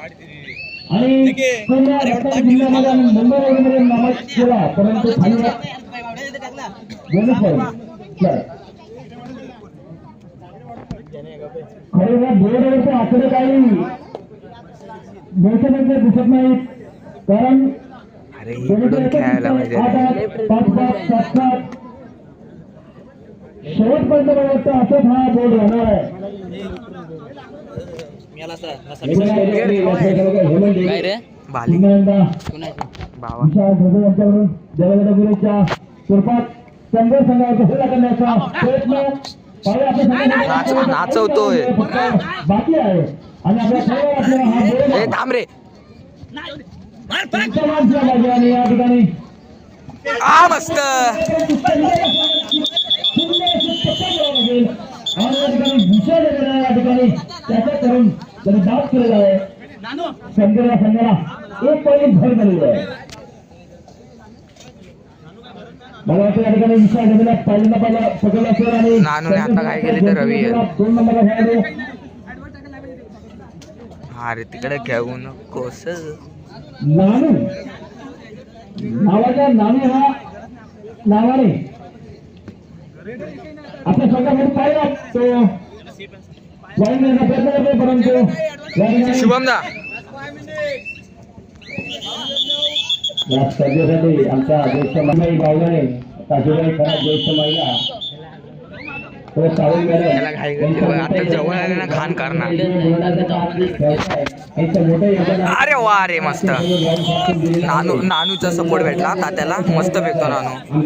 आणि पूर्ण रत्नागिरी जिल्ह्यामध्ये आणि मुंबई वगैरे नामांकित केला परंतु खाली गेलंच पाहिजे चल. खरे ना बोर्डवरचे आकडे काही मोठे दिसत नाहीत. कारण अरे इकडून खेळायला पाहिजे आठ आठ पाच पाच सात सात. शेवटपर्यंत मला वाटतं असंच हा बोर्ड राहणार आहे. काय रे बाली बावा नाचवतोय. हा थांब रे आ मस्त आणि या ठिकाणी भूषण वगैरे या ठिकाणी. त्याचा करून त्यांनी दाब केलेला आहे संघाला संघाला एक पॉईंट भर झालेली आहे. मला वाटतं या ठिकाणी विशाल ढगेला पहिल्यांदा पहिला पकडला असेल आणि नानूने आता काय केले तर रवी. दोन नंबरला खेळाडू. अरे तिकडे घेऊ नकोस नानू. नावाच्या नाणे हा नावाने आपल्या संघामध्ये पाहिला तो वाईन येण्याचा प्रयत्न करतो परंतु या ठिकाणी शुभम दा. या स्पर्धेसाठी आमच्या ज्येष्ठ महिला बावलाने काशीबाई खरा ज्येष्ठ महिला. त्याला घाई आता जवळ आले ना घाण करणार. अरे वा अरे मस्त. नानू नानूचा सपोर्ट भेटला तात्याला मस्त भेटतो नानू.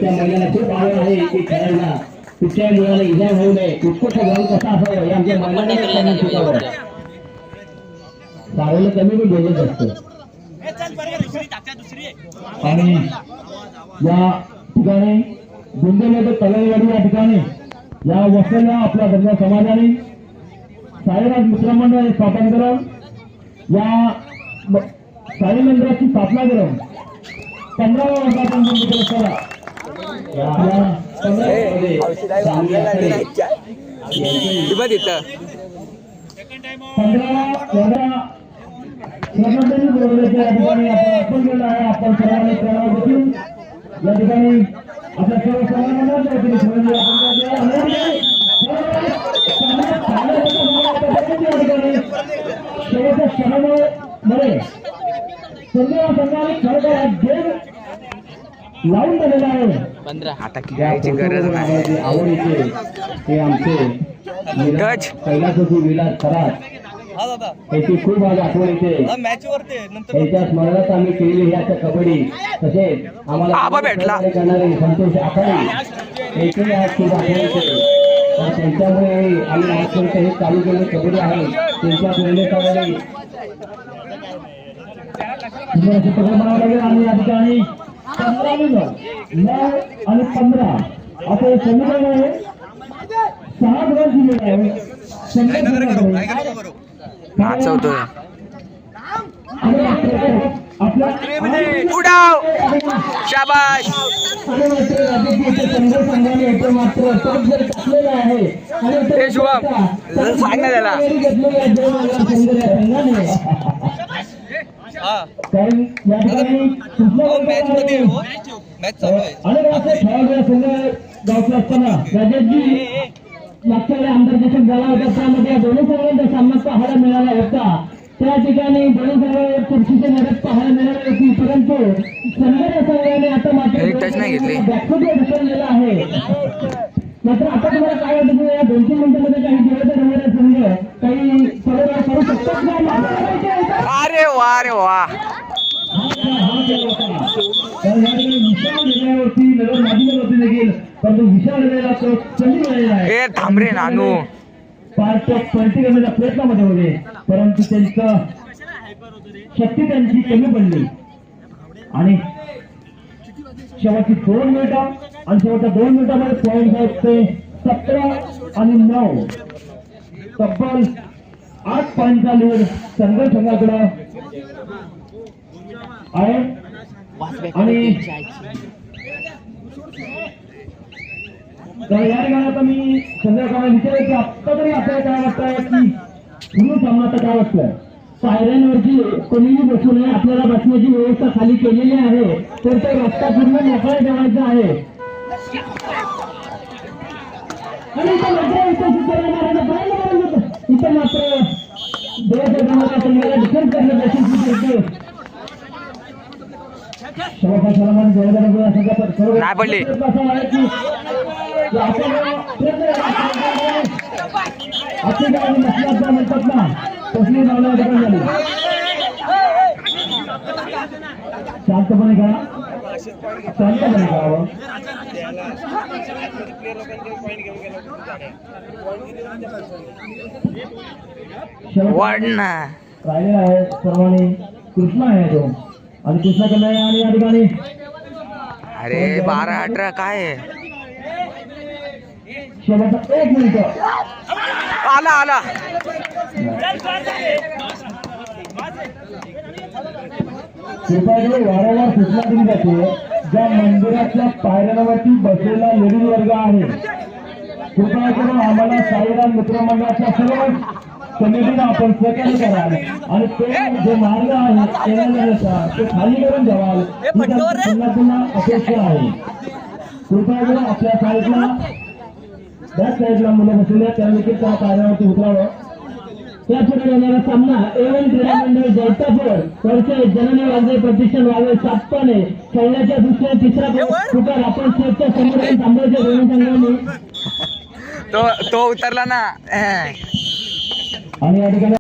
कमी पण बोलत आणि या ठिकाणी बुंदेमध्ये तलवाडी या ठिकाणी या वसलेल्या आपल्या धर्म समाजाने साईराज मित्रमंडळ स्थापन करून या साई मंदिराची स्थापना करून वर्षापर्यंत मित्र पंधरा आपण केलं आहे आपण सर्वांनी या ठिकाणी आपल्या सर्व वतीने संध्या संघाने खरोखर हा गेम लावून दिलेला आहे पंधरा. आता खेळायची गरज नाही. आवडीचे ते आमचे गज. कैलासोची विलास खरात. खूप आज आठवण येते. मॅच वरती त्याच्या स्मरणात आम्ही केलेली ही आता कबड्डी. तसेच आम्हाला आबा भेटला. करणारे संतोष आखाडे. एकही आज खूप आठवण येते. तर त्यांच्यामुळे आम्ही आजपर्यंत हे चालू केलेले कबड्डी आहे. त्यांच्या प्रेरणेप्रमाणे. लागेल आणि या ठिकाणी पंधरा मिनिट नऊ आणि पंधरा. असं हे समीकरण आहे. सहा गुण दिलेले आहे. नाचवतोय उडाव शाबाश ए, शुभम, सांग ना त्याला. मध्ये हो मॅच चालू आहे मागच्या वेळी आमदार देशक झाला होता त्यामध्ये या दोन्ही संघांचा सामना पाहायला मिळाला होता. त्या ठिकाणी दोन्ही संघाला चर्चेची लढत पाहायला मिळाली होती परंतु संघर्ष संघाने आता मात्र. बॅकफुटवर ढकललेला आहे. मात्र आता तुम्हाला काय वाटतं की या दोन तीन मिनिटांमध्ये काही दिवस रंगणारे संघ काही परोगार करू शकतात का? अरे वा रे वा. तर या ठिकाणी विशाल निर्णयावरती लढत माध्यमात होती देखील परंतु विशाल निर्णयाला तो कमी मिळालेला आहे. ए थांब रे नानू. पार्ट पलटी करण्याच्या प्रयत्नामध्ये होते. परंतु त्यांचं शक्ती त्यांची कमी पडली. आणि शेवटची दोन मिनिटं आणि शेवटच्या दोन मिनिटांमध्ये पॉईंट आहेत ते सतरा आणि नऊ. तब्बल आठ पॉईंटचा लीड संघ संघाकडं आहे. आणि तर या ठिकाणी आता मी संध्याकाळी विचारेल की आत्ता तरी आपल्याला काय वाटतंय की पूर्ण सामना काय वाटतंय? पायऱ्यांवरती कोणीही बसू नये आपल्याला बसण्याची व्यवस्था खाली केलेली आहे तर तो रस्ता पूर्ण मोकळा ठेवायचा आहे. आणि इथं मात्र इथं मात्र देवाच्या गावाला तुम्हाला डिफेंड असं नाही पडली. असं आहे की की आपण आपली गाडी नसल्याचं म्हणतात ना तसली नावं ठिकाण झाली शांतपणे करा शांतपणे करावं शेवटचा वर्ण राहिलेला आहे सर्वांनी कृष्णा आहे तो आणि कृष्णाकडनं आहे आणि या ठिकाणी अरे बारा अठरा काय आहे? शेवटचा एक मिनिट. आला आला. वारंवार सूचना दिली जाते ज्या मंदिराच्या पायऱ्यांवरती बसलेला लेडीज वर्ग आहे. कृपया करून आम्हाला साईराम मित्रमंडळाच्या सर्व कमिटीला आपण सहकार्य कराल. आणि ते जे मार्ग आहे येण्याचा ते खाली करून द्यावाल पुन्हा पुन्हा अपेक्षा आहे. कृपया करून आपल्या साईडला बॅक साईडला मुलं बसलेल्या त्या देखील त्या पायऱ्यावरती उतरावं. या पुढे येणारा सामना एवन क्रीडा मंडळ जैतापूर वर्षे जननी वाजे प्रतिष्ठान वावे सातपाने खेळण्याच्या दुसऱ्या तिसरा पुकार आपण स्टेजच्या समोर थांबायचे दोन्ही संघांनी. तो तो उतरला ना. आणि या ठिकाणी